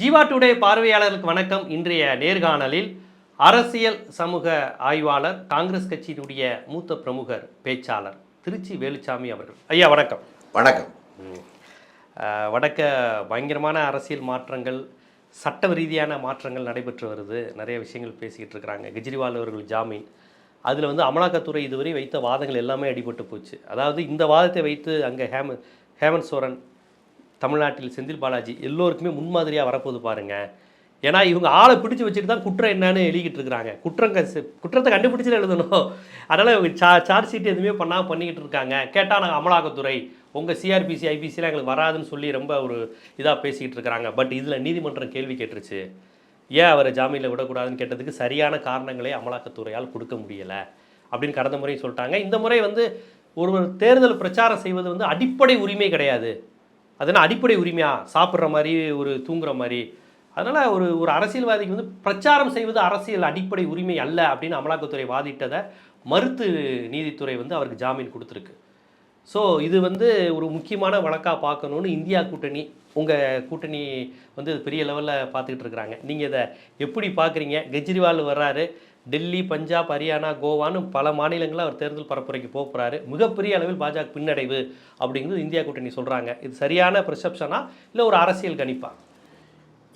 Jeeva today பார்வையாளர்களுக்கு வணக்கம். இன்றைய நேர்காணலில் அரசியல் சமூக ஆய்வாளர் காங்கிரஸ் கட்சியினுடைய மூத்த பிரமுகர் பேச்சாளர் திருச்சி வேலுச்சாமி அவர்கள். ஐயா வணக்கம். வணக்கம். வடக்க பயங்கரமான அரசியல் மாற்றங்கள் சட்ட ரீதியான மாற்றங்கள் நடைபெற்று வருது. நிறைய விஷயங்கள் பேசிக்கிட்டு இருக்கிறாங்க. கெஜ்ரிவால் அவர்கள் ஜாமீன். அதில் வந்து அமலாக்கத்துறை இதுவரை வைத்த வாதங்கள் எல்லாமே அடிபட்டு போச்சு. அதாவது இந்த வாதத்தை வைத்து அங்கே ஹேம ஹேமந்த் சோரன் தமிழ்நாட்டில் செந்தில் பாலாஜி எல்லோருக்குமே முன்மாதிரியாக வரப்போகுது பாருங்கள் ஏன்னா இவங்க ஆளை பிடிச்சி வச்சுட்டு தான் குற்றம் என்னன்னு எழுதிக்கிட்டு இருக்கிறாங்க. குற்றம் குற்றத்தை கண்டுபிடிச்சு எழுதணும். அதனால் இவங்க சா சார்ஜ் ஷீட் எதுவுமே பண்ணாமல் பண்ணிக்கிட்டு இருக்காங்க. கேட்டால் நாங்கள் அமலாக்கத்துறை உங்கள் சிஆர்பிசி ஐபிசிலாம் எங்களுக்கு வராதுன்னு சொல்லி ரொம்ப ஒரு இதாக பேசிக்கிட்டு இருக்கிறாங்க. பட் இதில் நீதிமன்றம் கேள்வி கேட்டுருச்சு. ஏன் அவரை ஜாமீனில் விடக்கூடாதுன்னு கேட்டதுக்கு சரியான காரணங்களே அமலாக்கத்துறையால் கொடுக்க முடியலை அப்படின்னு கடந்த முறையும் சொல்லிட்டாங்க. இந்த முறை வந்து ஒரு தேர்தல் பிரச்சாரம் செய்வது வந்து அடிப்படை உரிமை கிடையாது. அதனால் அடிப்படை உரிமையாக சாப்பிட்ற மாதிரி ஒரு தூங்குற மாதிரி. அதனால் ஒரு ஒரு அரசியல்வாதிக்கு வந்து பிரச்சாரம் செய்வது அரசியல் அடிப்படை உரிமை அல்ல அப்படின்னு அமலாக்கத்துறை வாதிட்டதை மறுத்து நீதித்துறை வந்து அவருக்கு ஜாமீன் கொடுத்துருக்கு. ஸோ இது வந்து ஒரு முக்கியமான வழக்காக பார்க்கணுன்னு இந்தியா கூட்டணி உங்கள் கூட்டணி வந்து பெரிய லெவலில் பார்த்துக்கிட்டு இருக்கிறாங்க. நீங்கள் இதை எப்படி பார்க்குறீங்க? கெஜ்ரிவால் வர்றாரு. டெல்லி பஞ்சாப் ஹரியானா கோவான்னு பல மாநிலங்களில் அவர் தேர்தல் பரப்புரைக்கு போக போகிறாரு மிகப்பெரிய அளவில் பாஜக பின்னடைவு அப்படிங்கிறது இந்தியா கூட்டணி சொல்கிறாங்க இது சரியான பெர்செப்ஷனா இல்லை ஒரு அரசியல் கணிப்பா?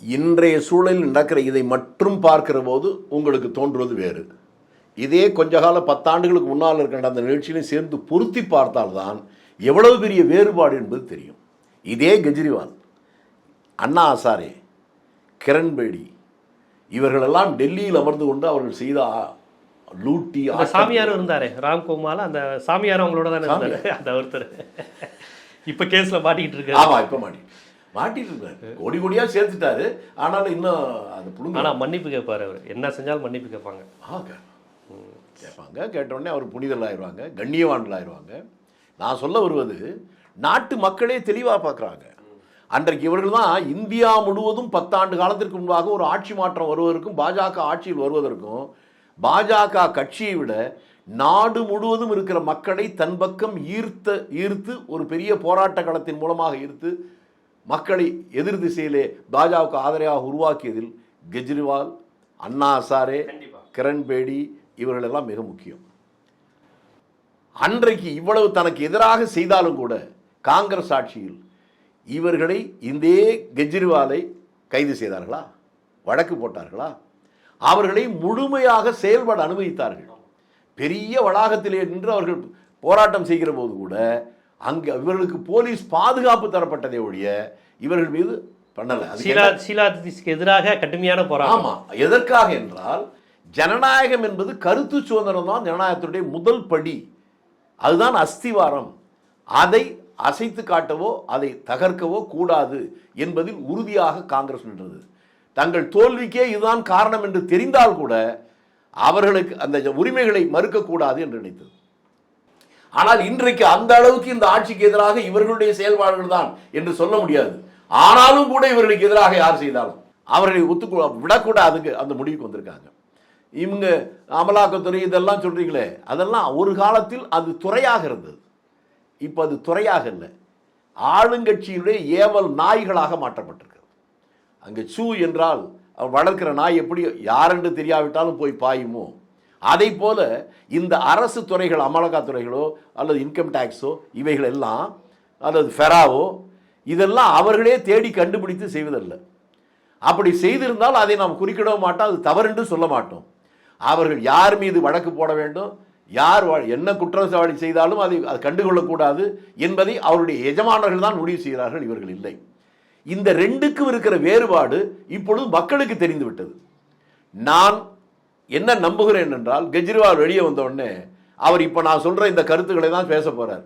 இன்றைய சூழலில் நடக்கிற இதை மட்டும் பார்க்கிற போது உங்களுக்கு தோன்றுவது வேறு. இதே கொஞ்ச கால பத்தாண்டுகளுக்கு முன்னால் இருக்கின்ற அந்த நிகழ்ச்சியிலையும் சேர்ந்து பொருத்தி பார்த்தால்தான் எவ்வளவு பெரிய வேறுபாடு என்பது தெரியும். இதே கெஜ்ரிவால் அண்ணா ஆசாரே கிரண்பேடி இவர்களெல்லாம் டெல்லியில் அமர்ந்து கொண்டு அவர்கள் செய்த லூட்டி அந்த ஆட்டம். சாமியார் இருந்தாரே ராம்குமார் அந்த சாமியார் அவங்களோட தானே இருந்தாரு. அந்த ஒருத்தர். இப்போ கேஸில் மாட்டிக்கிட்டு இருக்காரு. ஆமா இப்ப மாட்டி மாட்டிட்டு இருக்காரு. கோடி கோடியா சேர்த்துட்டாரு. ஆனாலும் இன்னும் அது புடுங்க ஆனால் மன்னிப்பு கேட்பாரு அவர். என்ன செஞ்சாலும் மன்னிப்பு கேட்பாங்க ஆ கேட்பாங்க கேட்டவுடனே அவர் புனிதர்கள் ஆயிடுவாங்க கண்ணியவான்கள் ஆயிடுவாங்க. நான் சொல்ல வருவது நாட்டு மக்களே தெளிவாக பார்க்குறாங்க அன்றைக்கு இவர்கள் தான் இந்தியா முழுவதும் பத்தாண்டு காலத்திற்கு முன்பாக ஒரு ஆட்சி மாற்றம் வருவதற்கும் பாஜக ஆட்சியில் வருவதற்கும் பாஜக கட்சியை விட நாடு முழுவதும் இருக்கிற மக்களை தன் பக்கம் ஈர்த்த ஈர்த்து ஒரு பெரிய போராட்ட களத்தின் மூலமாக ஈர்த்து மக்களை எதிர் திசையிலே பாஜக ஆதரவாக உருவாக்கியதில் கெஜ்ரிவால் அண்ணா ஹசாரே. கிரண்பேடி இவர்களெல்லாம் மிக முக்கியம் அன்றைக்கு இவ்வளவு தனக்கு எதிராக செய்தாலும் கூட காங்கிரஸ் ஆட்சியில் இவர்களை இந்தே கெஜ்ரிவாலை கைது செய்தார்களா? வழக்கு போட்டார்களா? அவர்களை முழுமையாக செயல்பட அனுமதித்தார்கள். பெரிய வளாகத்திலே நின்று அவர்கள் போராட்டம் செய்கிற போது கூட அங்கு இவர்களுக்கு போலீஸ் பாதுகாப்பு தரப்பட்டதை ஒழிய இவர்கள் மீது பண்ணல. எதிராக கடுமையான போராட்டம். ஆமா. எதற்காக என்றால் ஜனநாயகம் என்பது கருத்து சுதந்திரம் தான் ஜனநாயகத்துடைய முதல் படி. அதுதான் அஸ்திவாரம். அதை அசைத்து காட்டவோ அதை தகர்க்கவோ கூடாது என்பதில் உறுதியாக காங்கிரஸ் நின்றது. தங்கள் தோல்விக்கே இதுதான் காரணம் என்று தெரிந்தால் கூட அவர்களுக்கு அந்த உரிமைகளை மறுக்கக்கூடாது என்று நினைத்தது. ஆனால் இன்றைக்கு அந்த அளவுக்கு இந்த ஆட்சிக்கு எதிராக இவர்களுடைய செயல்பாடுகள் தான் என்று சொல்ல முடியாது. ஆனாலும் கூட இவர்களுக்கு எதிராக யார் செய்தாலும் அவர்களை ஒத்துக்கொள்ள விடக்கூடாதுங்க அந்த முடிவுக்கு வந்திருக்காங்க. இவங்க அமலாக்கத்துறை இதெல்லாம் சொல்றீங்களே அதெல்லாம் ஒரு காலத்தில் அது துறையாக இருந்தது. இப்போ அது துறையாக இல்லை. ஆளுங்கட்சியினுடைய ஏவல் நாய்களாக மாற்றப்பட்டிருக்கிறது. அங்கே சூ என்றால் வளர்க்கிற நாய் எப்படி யாரென்று தெரியாவிட்டாலும் போய் பாயுமோ? அதை போல இந்த அரசு துறைகள் அமலாக்கத்துறைகளோ அல்லது இன்கம் டேக்ஸோ இவைகள் எல்லாம் அல்லது ஃபெராவோ இதெல்லாம் அவர்களே தேடி கண்டுபிடித்து செய்வதல்ல. அப்படி செய்திருந்தால் அதை நாம் குறிக்கிடவும் மாட்டோம் அது தவறென்று சொல்ல மாட்டோம். அவர்கள் யார் மீது வழக்கு போட வேண்டும்? யார் என்ன குற்றச்சாட்டு செய்தாலும் அதை அது கண்டுகொள்ளக்கூடாது என்பதை அவருடைய எஜமானர்கள் தான் முடிவு செய்கிறார்கள் இவர்கள் இல்லை. இந்த ரெண்டுக்கும் இருக்கிற வேறுபாடு இப்பொழுது மக்களுக்கு தெரிந்துவிட்டது. நான் என்ன நம்புகிறேன் என்றால் கெஜ்ரிவால் வெளியே வந்த அவர் இப்போ நான் சொல்கிற இந்த கருத்துக்களை தான் பேச போகிறார்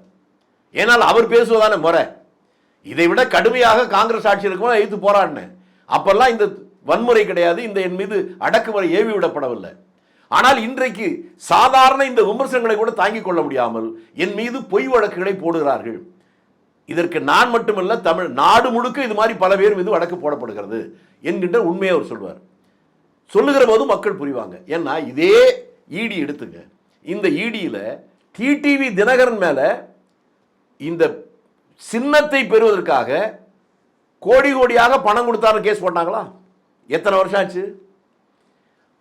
ஏனால் அவர் பேசுவதான முறை. இதை விட கடுமையாக காங்கிரஸ் ஆட்சி இருக்கும்போது எதிர்த்து போராடினேன். அப்பெல்லாம் இந்த வன்முறை கிடையாது இந்த என் மீது அடக்குமுறை ஏவி விடப்படவில்லை. ஆனால் இன்றைக்கு சாதாரண இந்த விமர்சனங்களை கூட தாங்கிக் கொள்ள முடியாமல் என் மீது பொய் வழக்குகளை போடுகிறார்கள். இதற்கு நான் மட்டுமல்ல தமிழ் நாடு முழுக்க இது மாதிரி பல பேர் மீது வழக்கு போடப்படுகிறது என்கின்ற உண்மையை அவர் சொல்வார். சொல்லுகிற போது மக்கள் புரிவாங்க. ஏன்னா இதே ஈடி எடுத்துங்க. இந்த ஈடியில் டிடிவி தினகரன் மேலே இந்த சின்னத்தை பெறுவதற்காக கோடி கோடியாக பணம் கொடுத்தாரு கேஸ் போட்டாங்களா? எத்தனை வருஷம் ஆச்சு?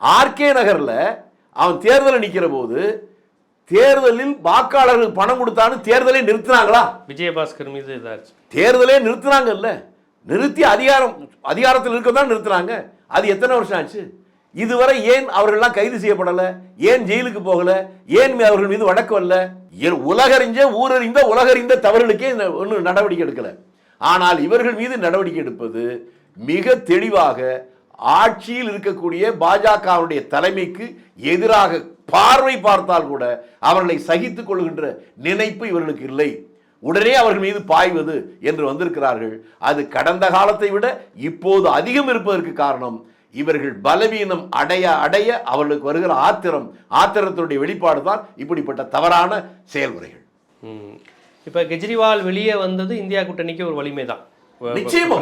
ஆர்கே நகர்ல அவன் தேர்தலில் நிக்கிற போது தேர்தலில் வாக்காளர்களுக்கு பணம் கொடுத்தான்னு தேர்தலை நிறுத்தினாங்களா? விஜயபாஸ்கர் மீது இதாச்சு. தேர்தலே நிறுத்துனாங்கல்ல. நிறுத்தி அதிகாரம் அதிகாரத்தில் இருக்க தான் நிறுத்துனாங்க. அது எத்தனை வருஷம் ஆச்சு? இதுவரை ஏன் அவர்கள்லாம் கைது செய்யப்படல? ஏன் ஜெயிலுக்கு போகல? ஏன் அவர்கள் மீது வழக்கு வரல? உலகறிஞ்ச ஊரறிந்த உலகறிந்த தவறுகளுக்கே ஒன்றும் நடவடிக்கை எடுக்கல. ஆனால் இவர்கள் மீது நடவடிக்கை எடுப்பது மிக தெளிவாக ஆட்சியில் இருக்கக்கூடிய பாஜகவுடைய தலைமைக்கு எதிராக பார்வை பார்த்தால் கூட அவர்களை சகித்துக் கொள்கின்ற நினைப்பு இவர்களுக்கு இல்லை. உடனே அவர்கள் மீது பாய்வது என்று வந்திருக்கிறார்கள். அது கடந்த காலத்தை விட இப்போது அதிகம் இருப்பதற்கு காரணம் இவர்கள் பலவீனம் அடைய அடைய அவர்களுக்கு வருகிற ஆத்திரம் ஆத்திரத்தினுடைய வெளிப்பாடு தான் இப்படிப்பட்ட தவறான செயல்முறைகள். இப்போ கெஜ்ரிவால் வெளியே வந்தது இந்தியா கூட்டணிக்கு ஒரு வலிமை தான் நிச்சயமா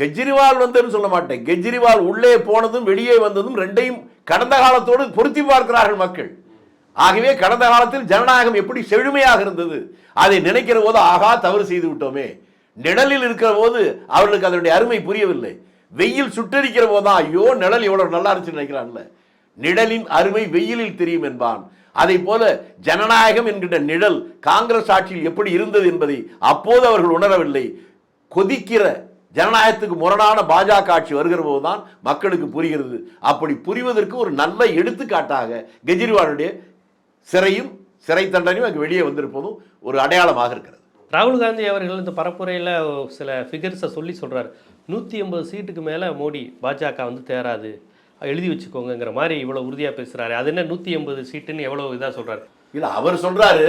கெஜ்ரிவால் வந்ததுன்னு சொல்ல மாட்டேன். கெஜ்ரிவால் உள்ளே போனதும் வெளியே வந்ததும் ரெண்டையும் கடந்த காலத்தோடு பொருத்தி பார்க்கிறார்கள் மக்கள். ஆகவே கடந்த காலத்தில் ஜனநாயகம் எப்படி செழுமையாக இருந்தது அதை நினைக்கிற போது ஆகா தவறு செய்து விட்டோமே. நிழலில் இருக்கிற போது அவர்களுக்கு அதனுடைய அருமை புரியவில்லை. வெயில் சுட்டரிக்கிற போதுதான் ஐயோ நிழல் எவ்வளவு நல்லா இருந்துச்சுன்னு நினைக்கிறான்ல. நிழலின் அருமை வெயிலில் தெரியும் என்பான். அதை போல ஜனநாயகம் என்கின்ற நிழல் காங்கிரஸ் ஆட்சியில் எப்படி இருந்தது என்பதை அப்போது அவர்கள் உணரவில்லை. கொதிக்கிற ஜனநாயகத்துக்கு முரணான பாஜக ஆட்சி வருகிற போதுதான் மக்களுக்கு புரிகிறது. அப்படி புரிவதற்கு ஒரு நல்ல எடுத்துக்காட்டாக கெஜ்ரிவாலுடைய சிறையும் சிறை தண்டனையும் அங்கு வெளியே வந்திருப்பதும் ஒரு அடையாளமாக இருக்கிறது. ராகுல் காந்தி அவர்கள் இந்த பரப்புரையில் சில ஃபிகர்ஸை சொல்லி சொல்றாரு. நூற்றி எண்பது சீட்டுக்கு மேலே மோடி பாஜக வந்து தேராது. எழுதி வச்சுக்கோங்கங்கிற மாதிரி இவ்வளோ உறுதியாக பேசுறாரு. அது என்ன நூற்றி எண்பது சீட்டுன்னு எவ்வளோ இதாக சொல்றாரு? இல்ல அவர் சொல்றாரு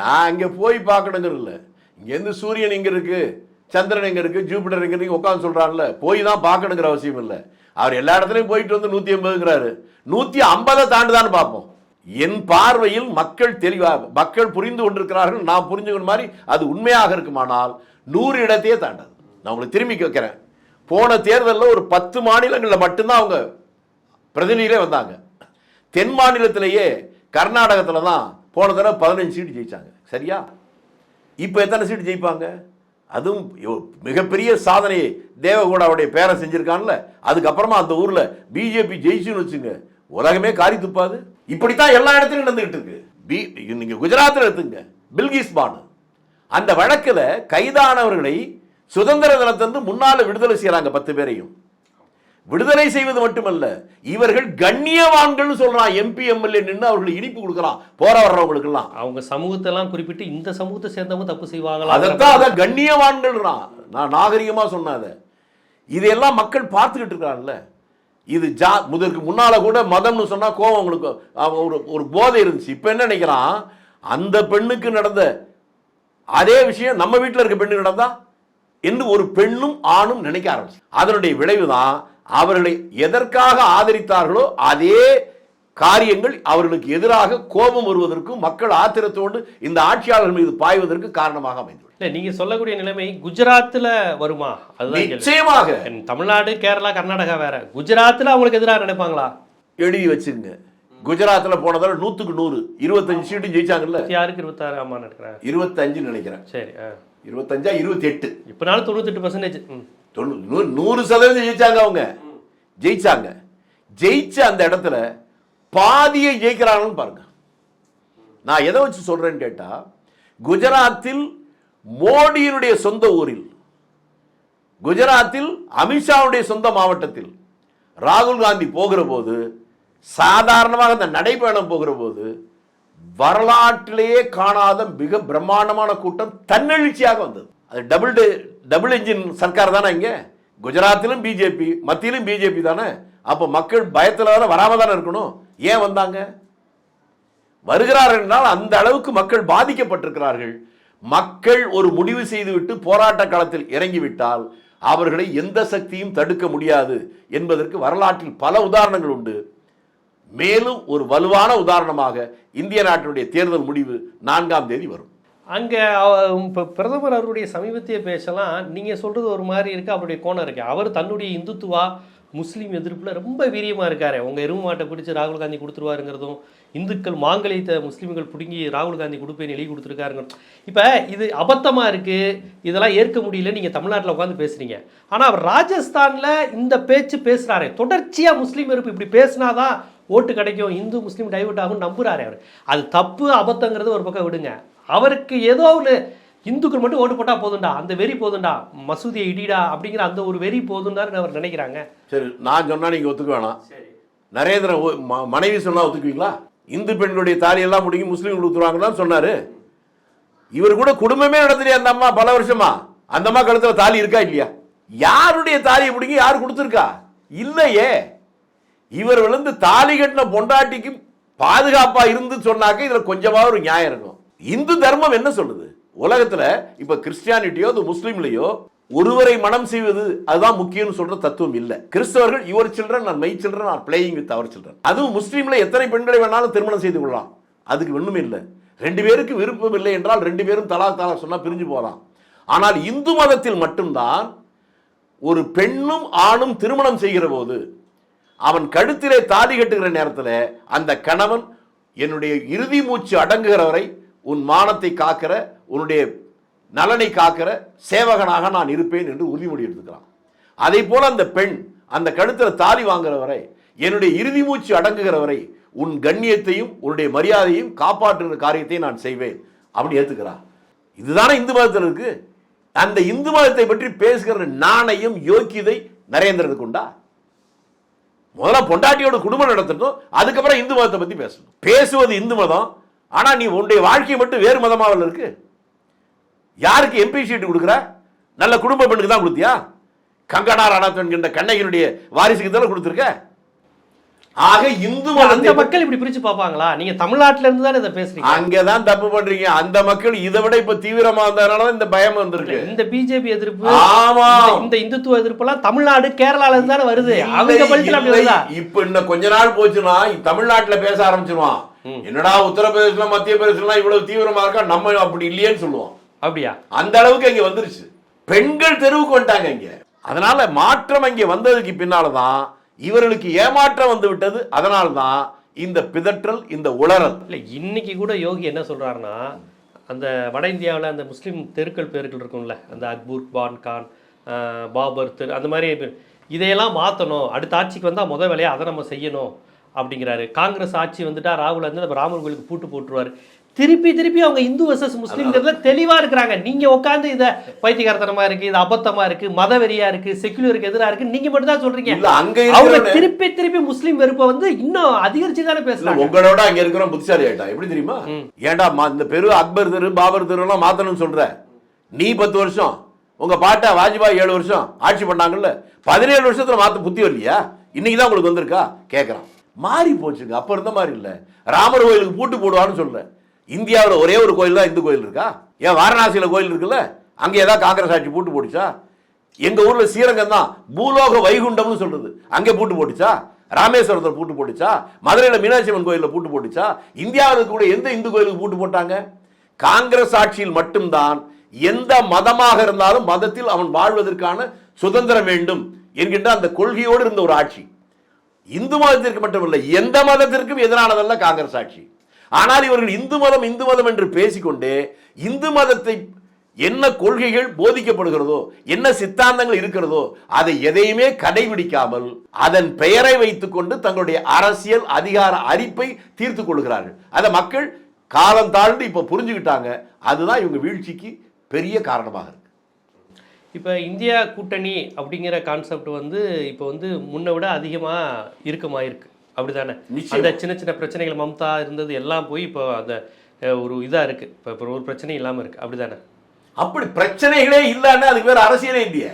நான் அங்க போய் பார்க்கணுங்கிறது இல்ல. இங்க இருந்து சூரியன் எங்க இருக்கு. சந்திரன் எங்கே இருக்குது ஜூபிட்டர் எங்கே இருக்குது உட்காந்து சொல்றாருல போய் தான் பார்க்கணுங்கிற அவசியம் இல்லை. அவர் எல்லா இடத்துலையும் போயிட்டு வந்து நூற்றி ஐம்பதுங்கிறாரு. நூற்றி ஐம்பதை தாண்டுதான்னு பார்ப்போம். என் பார்வையில் மக்கள் தெளிவாக மக்கள் புரிந்து கொண்டிருக்கிறார்கள். நான் புரிஞ்சுக்கிற மாதிரி அது உண்மையாக இருக்குமானால் நூறு இடத்தையே தாண்டாது. நான் உங்களுக்கு திரும்பி வைக்கிறேன் போன தேர்தலில் ஒரு பத்து மாநிலங்களில் மட்டும்தான் அவங்க பிரதிநிதியிலே வந்தாங்க. தென் மாநிலத்திலேயே கர்நாடகத்தில் தான் போன தடவை பதினஞ்சு சீட்டு ஜெயிச்சாங்க. சரியா? இப்போ எத்தனை சீட்டு ஜெயிப்பாங்க? அதுவும் மிகப்பெரிய சாதனையை தேவகோடாவுடைய பேரை செஞ்சிருக்கான்ல. அதுக்கப்புறமா அந்த ஊரில் பிஜேபி ஜெயிச்சுன்னு வச்சுங்க. உலகமே காரி துப்பாது. இப்படித்தான் எல்லா இடத்துலையும் நடந்துகிட்டு இருக்கு. பி நீங்கள் குஜராத்தில் எடுத்துங்க. பில்கிஸ் பானு. அந்த வழக்கில் கைதானவர்களை சுதந்திர தினத்திலிருந்து முன்னால் விடுதலை செய்கிறாங்க பத்து பேரையும். விடுதலை செய்வது மட்டுமல்ல இவர்கள் கண்ணியவான்கள் சொல்றான் எம்பி எம்எல்ஏ நின்று அவர்களுக்கு இனிப்பு கொடுக்கறான் போற வர்றவங்களுக்கு எல்லாம் அவங்க சமூகத்தெல்லாம் குறிப்பிட்டு இந்த சமூகத்தை சேர்ந்தவங்க தப்பு செய்வாங்களா? அதைத்தான் அத கண்ணியவான்கள்றான் நான் நாகரிகமா சொன்னாத இதையெல்லாம் மக்கள் பார்த்துக்கிட்டு இருக்காங்கல்ல. இது ஜா முதற்கு முன்னால கூட மதம்னு சொன்னா கோவம் உங்களுக்கு அவன் ஒரு ஒரு போதை இருந்துச்சு. இப்ப என்ன நினைக்கிறான்? அந்த பெண்ணுக்கு நடந்த அதே விஷயம் நம்ம வீட்டில் இருக்க பெண்ணுக்கு நடந்தா என்று ஒரு பெண்ணும் ஆணும் நினைக்க ஆரம்பிச்சு. அதனுடைய விளைவுதான் அவர்களை எதற்காக ஆதரித்தார்களோ அதே காரியங்கள் அவர்களுக்கு எதிராக கோபம் வருவதற்கும் மக்கள் ஆத்திரத்தோடு இந்த ஆட்சியாளர்கள் மீது பாய்வதற்கு காரணமாக அமைந்துள்ளது இல்லை நீங்க சொல்லக்கூடிய நிலைமை குஜராத்தில் வருமா? அதுதான். நிச்சயமாக. தமிழ்நாடு கேரளா கர்நாடகா வேற. குஜராத்தில் அவங்களுக்கு எதிராக நினைப்பாங்களா? எழுதி வச்சுங்க குஜராத்ல போன தடவை நூத்துக்கு நூறு இருபத்தஞ்சு சீட்டு ஜெயிச்சாங்கல்ல? யாருக்கு இருபத்தாறு ஆமா இருக்கிறேன் இருபத்தஞ்சு நினைக்கிறேன். சரி இருபத்தஞ்சா இருபத்தி எட்டு இப்போனாலும் தொண்ணூத்தெட்டு பர்சன்டேஜ் தொண்ணூறு நூறு நூறு சதவீதம் ஜெயிச்சாங்க அவங்க. ஜெயிச்சாங்க. ஜெயிச்ச அந்த இடத்துல பாதியை ஜெயிக்கிறாங்கன்னு பாருங்க. நான் எதை வச்சு சொல்றேன்னு கேட்டா குஜராத்தில் மோடியினுடைய சொந்த ஊரில் குஜராத்தில் அமித்ஷாவுடைய சொந்த மாவட்டத்தில் ராகுல் காந்தி போகிற போது சாதாரணமாக அந்த நடைபயணம் போகிற போது வரலாற்றிலேயே காணாத மிக பிரம்மாண்டமான கூட்டம் தன்னெழுச்சியாக வந்தது. அது டபுள் டபுள் என்ஜின் சர்க்கார் தானே இங்கே? குஜராத்திலும் பிஜேபி மத்தியிலும் பிஜேபி தானே? அப்போ மக்கள் பயத்தில் தானே வராமல் தானே இருக்கணும்? ஏன் வந்தாங்க? வருகிறார்கள் என்றால் அந்த அளவுக்கு மக்கள் பாதிக்கப்பட்டிருக்கிறார்கள். மக்கள் ஒரு முடிவு செய்துவிட்டு போராட்ட களத்தில் இறங்கிவிட்டால் அவர்களை எந்த சக்தியும் தடுக்க முடியாது என்பதற்கு வரலாற்றில் பல உதாரணங்கள் உண்டு. மேலும் ஒரு வலுவான உதாரணமாக இந்திய நாட்டினுடைய தேர்தல் முடிவு நான்காம் தேதி வரும். அங்கே இப்போ பிரதமர் அவருடைய சமீபத்திய பேச்செல்லாம் நீங்கள் சொல்கிறது ஒரு மாதிரி இருக்குது அவருடைய கோணம் இருக்குது அவர் தன்னுடைய இந்துத்துவா முஸ்லீம் எதிர்ப்பில் ரொம்ப வீரியமாக இருக்கார். உங்கள் எருமை மாட்டை பிடிச்சி ராகுல் காந்தி கொடுத்துருவாருங்கிறதும் இந்துக்கள் மாங்கலியத்தை முஸ்லீம்கள் பிடுங்கி ராகுல் காந்தி கொடுப்பேன்னு எழுதி கொடுத்துருக்காருங்க. இப்போ இது அபத்தமாக இருக்குது இதெல்லாம் ஏற்க முடியல நீங்கள் தமிழ்நாட்டில் உட்காந்து பேசுகிறீங்க ஆனால் அவர் ராஜஸ்தானில் இந்த பேச்சு பேசுகிறாரு தொடர்ச்சியாக முஸ்லீம் எதிர்ப்பு இப்படி பேசினாதான் ஓட்டு கிடைக்கும். இந்து முஸ்லீம் டைவர்ட் ஆகும் நம்புகிறாரு அவர். அது தப்பு அபத்தங்கிறது ஒரு பக்கம் விடுங்க. அவருக்கு ஏதோ ஒரு இந்துக்கள் மட்டும் ஓட்டு போட்டா போதும்டா அந்த வெறி போதும்டா மசூதியை இடிடா அப்படிங்கிற அந்த ஒரு வெறி போதும்டான்னு அவர் நினைக்கிறாங்க. சரி நான் சொன்னா நீங்க ஒத்துக்க வேணாம். நரேந்திர மனைவி சொன்னா ஒத்துக்குவீங்களா? இந்து பெண்களுடைய தாலி எல்லாம் முடிக்கி முஸ்லீம் கொடுத்துருவாங்கன்னு சொன்னாரு. இவர் கூட குடும்பமே நடத்துறியா அந்த அம்மா பல வருஷமா? அந்த அம்மா கழுத்துல தாலி இருக்கா இல்லையா? யாருடைய தாலியை பிடிங்கி யார் கொடுத்துருக்கா? இல்லையே. இவர் விழுந்து தாலி கட்டின பொண்டாட்டிக்கு பாதுகாப்பா இருந்து சொன்னாக்க இதுல கொஞ்சமாவது ஒரு நியாயம் இருக்கும். இந்து தர்மம் என்ன சொல்லுது? உலகத்தில் இப்போ கிறிஸ்டியானிட்டியோ அது முஸ்லீம்லையோ ஒருவரை மனம் செய்வது அதுதான் முக்கியம்னு சொல்ற தத்துவம் இல்லை. கிறிஸ்தவர்கள் யுவர் சில்ட்ரன் நான் my children are playing with our children அதுவும் முஸ்லீம்ல எத்தனை பெண்களை வேணாலும் திருமணம் செய்து கொள்ளலாம். அதுக்கு ஒன்றும் இல்லை. ரெண்டு பேருக்கு விருப்பம் இல்லை என்றால் ரெண்டு பேரும் தலா தலா சொன்னால் பிரிஞ்சு போகலாம். ஆனால் இந்து மதத்தில் மட்டும்தான் ஒரு பெண்ணும் ஆணும் திருமணம் செய்கிற போது அவன் கழுத்திலே தாலி கட்டுகிற நேரத்தில் அந்த கணவன் என்னுடைய இறுதி மூச்சு அடங்குகிற வரை உன் மானத்தை காக்கிற உன்னுடைய நலனை காக்கிற சேவகனாக நான் இருப்பேன் என்று உறுதிமொழி எடுத்துக்கிறான். அதே போல அந்த பெண் அந்த கழுத்தில் தாலி வாங்குற வரை என்னுடைய இறுதி மூச்சு அடங்குகிற வரை உன் கண்ணியத்தையும் உன்னுடைய மரியாதையும் காப்பாற்றுகிற காரியத்தை நான் செய்வேன் அப்படின்னு ஏத்துக்கிறான். இதுதானே இந்து மதத்தில் இருக்கு? அந்த இந்து மதத்தை பற்றி பேசுகிற நாணயம் யோக்கியதை நரேந்திரனுக்கு உண்டா? முதல்ல பொண்டாட்டியோட குடும்பம் நடத்தணும் அதுக்கப்புறம் இந்து மதத்தை பற்றி பேசணும். பேசுவது இந்து மதம் ஆனா நீ உன்னுடைய வாழ்க்கை மட்டும் வேறு மதமாவில் இருக்கு. யாருக்கு எம்பி சீட்டு கொடுக்குற? நல்ல குடும்ப பெண்ணுக்கு தான் கொடுத்தியா? கங்கனா ராணாத் என்கின்ற கண்ணகியினுடைய வாரிசுக்கு தானே கொடுத்துருக்க? ஆக இந்து அந்த மக்கள் இப்படி பிரிச்சு பார்ப்பாங்களா? நீங்க தமிழ்நாட்டுல இருந்து தானே இதை பேசுறீங்க? அங்கதான் தப்பு பண்றீங்க. அந்த மக்கள் இதை விட இப்ப தீவிரமா இருந்ததுனால இந்த பயம் வந்திருக்கு. இந்த பிஜேபி எதிர்ப்பு ஆமா. இந்த- இந்த இந்துத்துவ எதிர்ப்பு எல்லாம் தமிழ்நாடு கேரளால இருந்து தானே வருது. அவங்க பல்ட்டில் அப்படி. வருதா? இப்ப இன்னும் கொஞ்ச நாள் போச்சுன்னா தமிழ்நாட்டுல பேச ஆரம்பிச்சிருவான். என்னடா உத்தரப்பிரதேசல மத்திய பிரதேசலாம் இவ்வளவு தீவிரமா இருக்கா? நம்ம அப்படி இல்லையேன்னு சொல்லுவோம். அப்படியா? அந்த அளவுக்கு அங்க வந்துருச்சு. பெண்கள் தெருவுக்கு வந்துட்டாங்க இங்க. அதனால மாற்றம் அங்கே வந்ததுக்கு பின்னாலதான் இவர்களுக்கு ஏமாற்றம் வந்து விட்டது. அதனால்தான் இந்த பிதற்றல் இந்த உளறல். இல்ல இன்னைக்கு கூட யோகி என்ன சொல்றாருன்னா அந்த வட இந்தியாவுல அந்த முஸ்லீம் தெருக்கள் பேர்கள் இருக்கும்ல அந்த அக்பூர் பான் கான் பாபர் தெரு அந்த மாதிரி. இதையெல்லாம் மாத்தணும். அடுத்த ஆட்சிக்கு வந்தா முத வேலையா அதை நம்ம செய்யணும். அப்படிங்கிறாரு. காங்கிரஸ் ஆட்சி வந்துட்டா ராகுல் வந்து நம்ம ராமர் கோயிலுக்கு பூட்டு போட்டுருவாரு. திருப்பி திருப்பி அவங்க இந்து வர்சஸ் முஸ்லீம்ங்கிறதுல தெளிவா இருக்கிறாங்க. நீங்க உட்காந்து இத பைத்தியகாரத்தனமா இருக்கு இது அபத்தமா இருக்கு மத வெறியா இருக்கு செக்குலருக்கு எதிரா இருக்கு நீங்க மட்டும் தான் சொல்றீங்க. இல்ல அங்க அவங்க திருப்பி திருப்பி முஸ்லீம் வெறுப்பை வந்து இன்னும் அதிகரிச்சு தானே இல்ல, பேசுறாங்க. உங்களோட அங்க இருக்கிற புத்திசாலி ஆயிட்டா? எப்படி தெரியுமா? ஏன்டா மா- இந்த பெரு அக்பர் தெரு பாபர் தெரு எல்லாம் மாத்தணும்னு சொல்ற? நீ பத்து வருஷம் உங்க பாட்டா வாஜ்பாய் ஏழு வருஷம் ஆட்சி பண்ணாங்கல்ல பதினேழு வருஷத்துல மாத்த புத்தி வரலையா? இன்னைக்கு தான் உங்களுக்கு வந்திருக்கா? கேக்குறான். மாறி போச்சுங்க. அப்போ இருந்த மாதிரி இல்லை. ராமர் கோயிலுக்கு பூட்டு போடுவான்னு சொல்லலை இந்தியாவில் ஒரே ஒரு கோயில் தான் இந்து கோயில் இருக்கா? ஏன் வாரணாசியில் கோயில் இருக்குல்ல? அங்கே ஏதாவது காங்கிரஸ் ஆட்சி பூட்டு போட்டுச்சா எங்கள் ஊரில் ஸ்ரீரங்கம் தான் பூலோக வைகுண்டம்னு சொல்கிறது அங்கே பூட்டு போட்டுச்சா? ராமேஸ்வரத்தில் பூட்டு போட்டுச்சா? மதுரையில் மீனாட்சி அம்மன் கோயிலில் பூட்டு போட்டுச்சா? இந்தியாவில் கூட எந்த இந்து கோயிலுக்கு பூட்டு போட்டாங்க? காங்கிரஸ் ஆட்சியில் மட்டும்தான் எந்த மதமாக இருந்தாலும் மதத்தில் அவன் வாழ்வதற்கான சுதந்திரம் வேண்டும் என்கின்ற அந்த கொள்கையோடு இருந்த ஒரு ஆட்சி. இந்து மதத்திற்கு மட்டுமல்ல எந்த மதத்திற்கும் எதிரானதல்ல காங்கிரஸ் ஆட்சி. ஆனால் இவர்கள் இந்து மதம் இந்து மதம் என்று பேசிக்கொண்டே இந்து மதத்தை என்ன கொள்கைகள் போதிக்கப்படுகிறதோ என்ன சித்தாந்தங்கள் இருக்கிறதோ அதை எதையுமே கடைபிடிக்காமல் அதன் பெயரை வைத்துக்கொண்டு தங்களுடைய அரசியல் அதிகார அரிப்பை தீர்த்து கொள்கிறார்கள். அதை மக்கள் காலம் தாழ்ந்து இப்போ புரிஞ்சுக்கிட்டாங்க. அதுதான் இவங்க வீழ்ச்சிக்கு பெரிய காரணமாக இருக்கு. இப்போ இந்தியா கூட்டணி அப்படிங்கிற கான்செப்ட் வந்து இப்போ வந்து முன்னை விட அதிகமாக இருக்கு? அப்படிதானே நிச்சயமா. அந்த சின்ன சின்ன பிரச்சனைகள் மம்தா இருந்தது எல்லாம் போய் இப்போ அந்த ஒரு இதாக இருக்கு. இப்போ இப்போ ஒரு பிரச்சனையும் இல்லாமல் இருக்கு. அப்படிதானே அப்படி பிரச்சனைகளே இல்லைன்னா அதுக்கு வேற அரசியலே இல்லையே.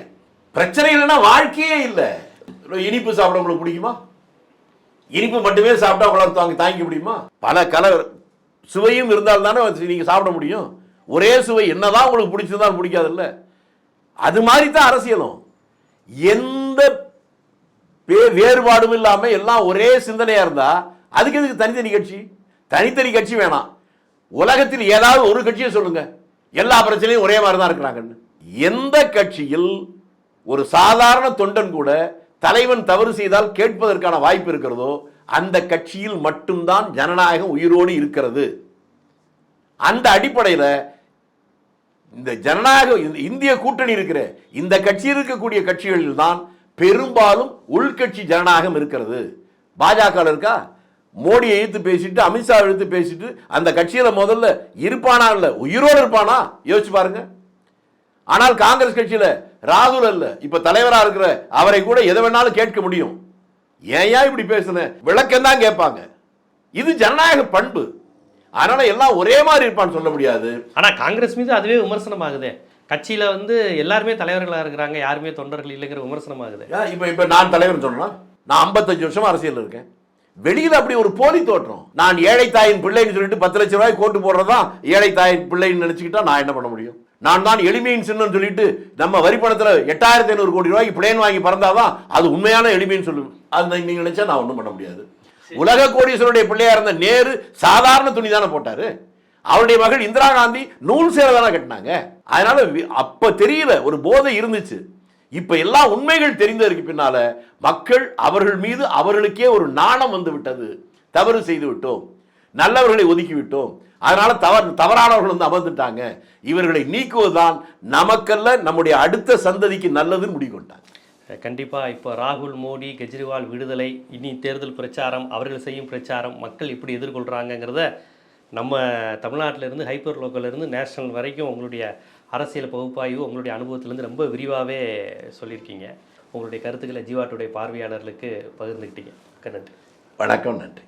பிரச்சனை இல்லைன்னா வாழ்க்கையே இல்லை. இனிப்பு சாப்பிட உங்களுக்கு பிடிக்குமா? இனிப்பு மட்டுமே சாப்பிட்டா உங்களுக்கு தாங்க தாங்கிக்க முடியுமா? பல கலர் சுவையும் இருந்தால் தானே நீங்க சாப்பிட முடியும். ஒரே சுவை என்னதான் உங்களுக்கு பிடிச்சதுதான் பிடிக்காதுல்ல. அது மாதிரி தான் அரசியலும். எந்த வேறுபாடும் இல்லாமல் எல்லாம் ஒரே சிந்தனையாக இருந்தால் அதுக்கு எதுக்கு தனித்தனி கட்சி? தனித்தனி கட்சி வேணாம். உலகத்தில் ஏதாவது ஒரு கட்சியை சொல்லுங்க. எல்லா பிரச்சனையும் ஒரே மாதிரி தான் இருக்கிறாங்கன்னு. எந்த கட்சியில் ஒரு சாதாரண தொண்டன் கூட தலைவன் தவறு செய்தால் கேட்பதற்கான வாய்ப்பு இருக்கிறதோ அந்த கட்சியில் மட்டும்தான் ஜனநாயகம் உயிரோடு இருக்கிறது. அந்த அடிப்படையில் இந்த ஜனநாயக இந்த இந்திய கூட்டணி இருக்கிற இந்த கட்சியில் இருக்கக்கூடிய கட்சிகளில் தான் பெரும்பாலும் உள்கட்சி ஜனநாயகம் இருக்கிறது. பாஜக இருக்கா? மோடியை எழுத்து பேசிட்டு அமித்ஷா எழுத்து பேசிட்டு அந்த கட்சியில முதல்ல இருப்பானா இல்லை? உயிரோடு இருப்பானா? யோசிச்சு பாருங்க. ஆனால் காங்கிரஸ் கட்சியில ராகுல் அல்ல. இப்ப தலைவரா இருக்கிற அவரை கூட எதை வேணாலும் கேட்க முடியும். ஏன் இப்படி பேசுன? விளக்கம் தான் கேட்பாங்க. இது ஜனநாயக பண்பு. அதனால எல்லாம் ஒரே மாதிரி இருப்பான்னு சொல்ல முடியாது. ஆனா காங்கிரஸ் மீது அதுவே விமர்சனம் ஆகுதே கட்சியில வந்து எல்லாருமே தலைவர்களா இருக்கிறாங்க யாருமே தொண்டர்கள் இல்லைங்கிற விமர்சனம் ஆகுது இப்ப இப்ப நான் தலைவர் சொல்றேன் நான் 55 வருஷம் அரசியல் இருக்கேன். வெளியில அப்படி ஒரு போலி தோற்றம். நான் ஏழை தாயின் பிள்ளைன்னு சொல்லிட்டு பத்து லட்சம் ரூபாய் கோட்டு போடுறதா ஏழை தாயின் பிள்ளைன்னு நினைச்சுக்கிட்டா நான் என்ன பண்ண முடியும்? நான் தான் எளிமையின் சின்னம் சொல்லிட்டு நம்ம வரி பணத்துல எட்டாயிரத்தி ஐநூறு கோடி ரூபாய்க்கு பிளேன் வாங்கி பறந்தாதான் அது உண்மையான எளிமைன்னு சொல்லுவேன் அது நீங்க நினைச்சா நான் ஒண்ணும் பண்ண முடியாது. உலக கோடீஸ்வரருடைய பிள்ளையா இருந்த நேரு சாதாரண துணி தானே போட்டாரு. அவருடைய மகள் இந்திரா காந்தி நூல் சேலை தானே கட்டினாங்க. அதனால அப்ப தெரியல ஒரு போதை இருந்துச்சு. இப்ப எல்லா உண்மைகள் தெரிந்ததற்கு பின்னால மக்கள் அவர்கள் மீது அவர்களுக்கே ஒரு நாணம் வந்து விட்டது. தவறு செய்து விட்டோம். நல்லவர்களை ஒதுக்கி விட்டோம். அதனால தவறு தவறானவர்கள் வந்து அமர்ந்துட்டாங்க. இவர்களை நீக்குவதுதான் நமக்கல்ல நம்முடைய அடுத்த சந்ததிக்கு நல்லதுன்னு முடிவு கொண்டாங்க கண்டிப்பாக இப்போ ராகுல் மோடி கெஜ்ரிவால் விடுதலை இனி தேர்தல் பிரச்சாரம் அவர்கள் செய்யும் பிரச்சாரம் மக்கள் எப்படி எதிர்கொள்கிறாங்கங்கிறத நம்ம தமிழ்நாட்டிலேருந்து ஹைப்பர் லோக்கல்ல இருந்து நேஷனல் வரைக்கும் உங்களுடைய அரசியல் பகுப்பாய்வு உங்களுடைய அனுபவத்திலேருந்து ரொம்ப விரிவாகவே சொல்லியிருக்கீங்க. உங்களுடைய கருத்துக்களை ஜீவாட்டுடைய பார்வையாளர்களுக்கு பகிர்ந்துக்கிட்டீங்க நன்றி. வணக்கம் நன்றி.